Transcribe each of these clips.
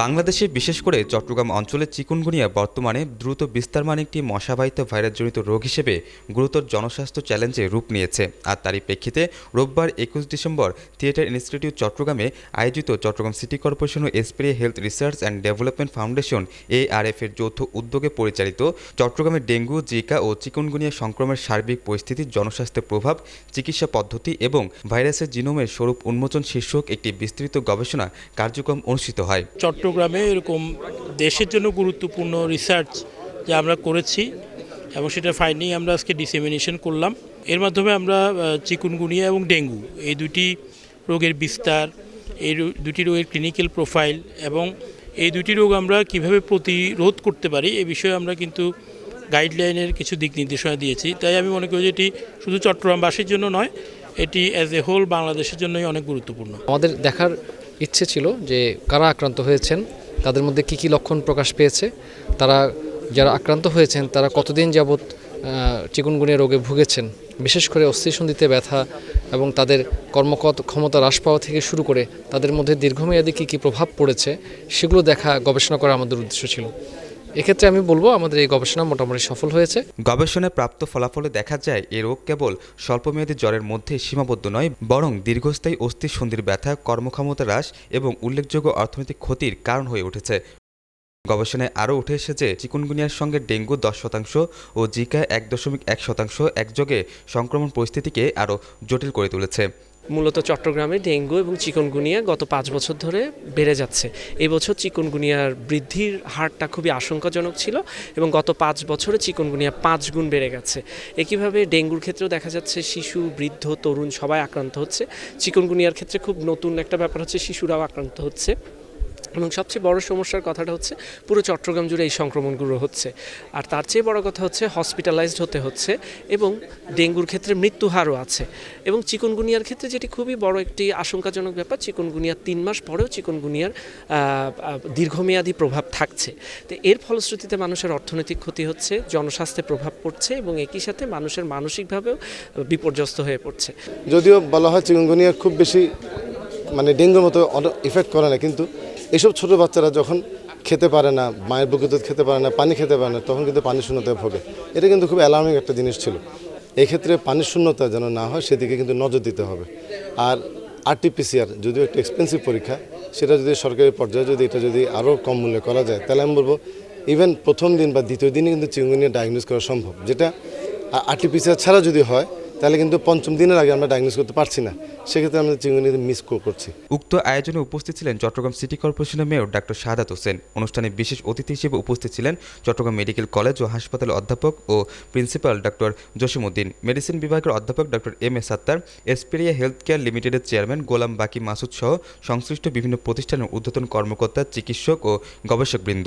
বাংলাদেশে বিশেষ করে চট্টগ্রাম অঞ্চলে চিকুনগুনিয়া বর্তমানে দ্রুত বিস্তারমান একটি মশাবাহিত ভাইরাসজনিত রোগ হিসেবে গুরুতর জনস্বাস্থ্য চ্যালেঞ্জে রূপ নিয়েছে। আর তারই প্রেক্ষিতে রোববার একুশ ডিসেম্বর থিয়েটার ইনস্টিটিউট চট্টগ্রামে আয়োজিত Chattogram city corporation O Esperia health research and development foundation ARF এর যৌথ উদ্যোগে পরিচালিত চট্টগ্রামে ডেঙ্গু, জিকা ও চিকুনগুনিয়া সংক্রমণের সার্বিক পরিস্থিতি জনস্বাস্থ্যের প্রভাব, চিকিৎসা পদ্ধতি এবং ভাইরাসের জিনোমের স্বরূপ উন্মোচন শীর্ষক একটি বিস্তৃত গবেষণা কার্যক্রম অনুষ্ঠিত হয়। চট্টগ্রামে এরকম দেশের জন্য গুরুত্বপূর্ণ রিসার্চ যা আমরা করেছি এবং সেটা ফাইন্ডিং আমরা আজকে ডিসেমিনেশন করলাম। এর মাধ্যমে আমরা চিকুনগুনিয়া এবং ডেঙ্গু এই দুটি রোগের বিস্তার, এই দুটি রোগের ক্লিনিক্যাল প্রোফাইল এবং এই দুটি রোগ আমরা কীভাবে প্রতিরোধ করতে পারি এ বিষয়ে আমরা কিন্তু গাইডলাইনের কিছু দিক নির্দেশনা দিয়েছি। তাই আমি মনে করি যে এটি শুধু চট্টগ্রামবাসীর জন্য নয়, এটি অ্যাজ এ হোল বাংলাদেশের জন্যই অনেক গুরুত্বপূর্ণ। আমাদের দেখার ইচ্ছে ছিল যে কারা আক্রান্ত হয়েছেন, তাদের মধ্যে কি কি লক্ষণ প্রকাশ পেয়েছে, তারা যারা আক্রান্ত হয়েছেন, তারা কতদিন যাবৎ চিকুনগুনিয়া রোগে ভুগেছেন, বিশেষ করে অস্থিসন্ধিতে ব্যথা এবং তাদের কর্মকত, ক্ষমতা হ্রাস পাওয়া থেকে শুরু করে তাদের মধ্যে দীর্ঘমেয়াদী কী কী প্রভাব পড়েছে, সেগুলো দেখা গবেষণা করা আমাদের উদ্দেশ্য ছিল। এক্ষেত্রে আমি বলব, আমাদের এই গবেষণা মোটামুটি সফল হয়েছে। গবেষণায় প্রাপ্ত ফলাফলে দেখা যায়, এ রোগ কেবল স্বল্পমেয়াদী জ্বরের মধ্যে সীমাবদ্ধ নয়, বরং দীর্ঘস্থায়ী অস্থিসন্ধির ব্যথা, কর্মক্ষমতা হ্রাস এবং উল্লেখযোগ্য অর্থনৈতিক ক্ষতির কারণ হয়ে উঠেছে। গবেষণায় আরও উঠে এসেছে, চিকুনগুনিয়ার সঙ্গে ডেঙ্গু দশ শতাংশ ও জিকা এক দশমিক এক শতাংশ একযোগে সংক্রমণ পরিস্থিতিকে আরও জটিল করে তুলেছে। মূলত চট্টগ্রামে ডেঙ্গু এবং চিকনগুনিয়া গত পাঁচ বছর ধরে বেড়ে যাচ্ছে। এবছর বছর চিকনগুনিয়ার বৃদ্ধির হারটা খুবই আশঙ্কাজনক ছিল এবং গত পাঁচ বছরে চিকনগুনিয়া পাঁচ গুণ বেড়ে গেছে। একইভাবে ডেঙ্গুর ক্ষেত্রেও দেখা যাচ্ছে শিশু, বৃদ্ধ, তরুণ সবাই আক্রান্ত হচ্ছে। চিকনগুনিয়ার ক্ষেত্রে খুব নতুন একটা ব্যাপার হচ্ছে শিশুরাও আক্রান্ত হচ্ছে। এবং সবচেয়ে বড় সমস্যার কথাটা হচ্ছে পুরো চট্টগ্রাম জুড়ে এই সংক্রমণগুলো হচ্ছে। আর তার চেয়ে বড় কথা হচ্ছে হসপিটালাইজড হতে হচ্ছে এবং ডেঙ্গুর ক্ষেত্রে মৃত্যু হারও আছে। এবং চিকনগুনিয়ার ক্ষেত্রে যেটি খুবই বড় একটি আশঙ্কাজনক ব্যাপার, চিকনগুনিয়ার তিন মাস পরেও চিকনগুনিয়ার দীর্ঘমেয়াদী প্রভাব থাকছে। তো এর ফলশ্রুতিতে মানুষের অর্থনৈতিক ক্ষতি হচ্ছে, জনস্বাস্থ্যে প্রভাব পড়ছে এবং একই সাথে মানুষের মানসিকভাবেও বিপর্যস্ত হয়ে পড়ছে। যদিও বলা হয় চিকুনগুনিয়া খুব বেশি মানে ডেঙ্গুর মতো ইফেক্ট করে না, কিন্তু এসব ছোট বাচ্চারা যখন খেতে পারে না, মায়ের বুকে দুধ খেতে পারে না, পানি খেতে পারে না, তখন কিন্তু পানি শূন্যতায় ভোগে। এটা কিন্তু খুব অ্যালার্মিং একটা জিনিস ছিল। এই ক্ষেত্রে পানির শূন্যতা যেন না হয়, সেদিকে কিন্তু নজর দিতে হবে। আর আরটিপিসিআর যদিও একটা এক্সপেন্সিভ পরীক্ষা, সেটা যদি সরকারি পর্যায়ে যদি এটা যদি আরও কম মূল্যে করা যায়, তাহলে আমি বলব ইভেন প্রথম দিন বা দ্বিতীয় দিনে কিন্তু চিকুনগুনিয়া ডায়াগনোস করা সম্ভব। যেটা আরটিপিসিআর ছাড়া যদি হয় তাহলে কিন্তু পঞ্চম দিনের আগে আমরা ডায়াগনোস করতে পারছি না। সেক্ষেত্রে আমরা চিকুনগুনিয়া মিস করছি। উক্ত আয়োজনে উপস্থিত ছিলেন চট্টগ্রাম সিটি কর্পোরেশনের মেয়র ডাক্তার শাহাদাত হোসেন। অনুষ্ঠানে বিশেষ অতিথি হিসেবে উপস্থিত ছিলেন চট্টগ্রাম মেডিকেল কলেজ ও হাসপাতাল অধ্যাপক ও প্রিন্সিপাল ডক্টর জসিমউদ্দিন। মেডিসিন বিভাগের অধ্যাপক doctor M A Sattar Esperia health care লিমিটেডের চেয়ারম্যান গোলাম বাকি মাসুদ সহ সংশ্লিষ্ট বিভিন্ন প্রতিষ্ঠানের ঊর্ধ্বতন কর্মকর্তা চিকিৎসক ও গবেষকবৃন্দ।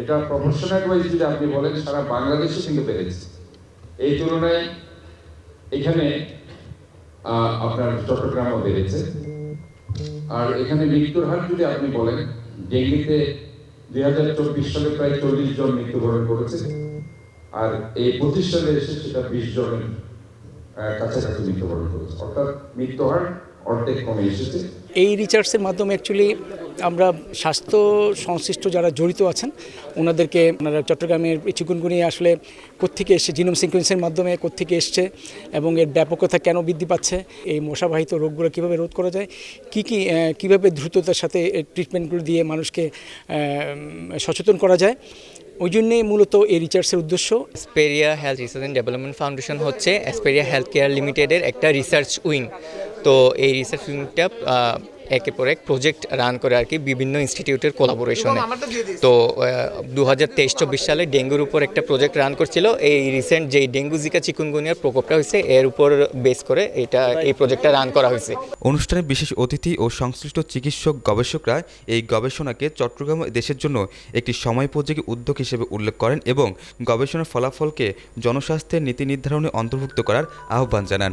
এটা প্রফেশনাল ওয়াইজ যদি আপনি বলেন সারা বাংলাদেশে কিন্তু বেড়েছে। এই তুলনায় এখানে আপনার চট্টগ্রামও বেড়েছে। আর এখানে মৃত্যুর হার যদি আপনি বলেন, ডেঙ্গিতে দুই হাজার চব্বিশ সালে প্রায় চল্লিশ জন মৃত্যুবরণ করেছে, আর এই পঁচিশ সালে এসে সেটা বিশ জনের কাছাকাছি মৃত্যুবরণ করেছে। অর্থাৎ মৃত্যু হার অর্ধেক কমে এসেছে। এই রিচার্জের মাধ্যমে অ্যাকচুয়ালি আমরা স্বাস্থ্য সংশ্লিষ্ট যারা জড়িত আছেন, ওনাদেরকে ওনারা চট্টগ্রামের চিকুনগুনিয়া আসলে কোত্থেকে এসছে, জিনোম সিকোয়েন্সের মাধ্যমে কোত্থেকে এসছে এবং এর ব্যাপকতা কেন বৃদ্ধি পাচ্ছে, এই মশাবাহিত রোগগুলো কীভাবে রোধ করা যায়, কী কী কীভাবে দ্রুততার সাথে ট্রিটমেন্টগুলো দিয়ে মানুষকে সচেতন করা যায়, ওই জন্যে মূলত এই রিসার্চের উদ্দেশ্য। Esperia health research and development foundation হচ্ছে স্পেরিয়া হেলথ কেয়ার লিমিটেডের একটা রিসার্চ উইং। তো এই রিসার্চ উইংটা একের পর এক প্রজেক্ট রান করে আর কি বিভিন্ন ইনস্টিটিউটের কোলাবোরেশনে তো দু হাজার তেইশ চব্বিশ সালে ডেঙ্গুর উপর একটা প্রজেক্ট রান করছিল। এই রিসেন্ট যেই ডেঙ্গু জিকা চিকুনগুনিয়ার প্রকোপটা হয়েছে এর উপর বেস করে এটা এই প্রজেক্টটা রান করা হয়েছে। অনুষ্ঠানে বিশেষ অতিথি ও সংশ্লিষ্ট চিকিৎসক গবেষকরা এই গবেষণাকে চট্টগ্রাম দেশের জন্য একটি সময়োপযোগী উদ্যোগ হিসেবে উল্লেখ করেন এবং গবেষণার ফলাফলকে জনস্বাস্থ্যের নীতি নির্ধারণে অন্তর্ভুক্ত করার আহ্বান জানান।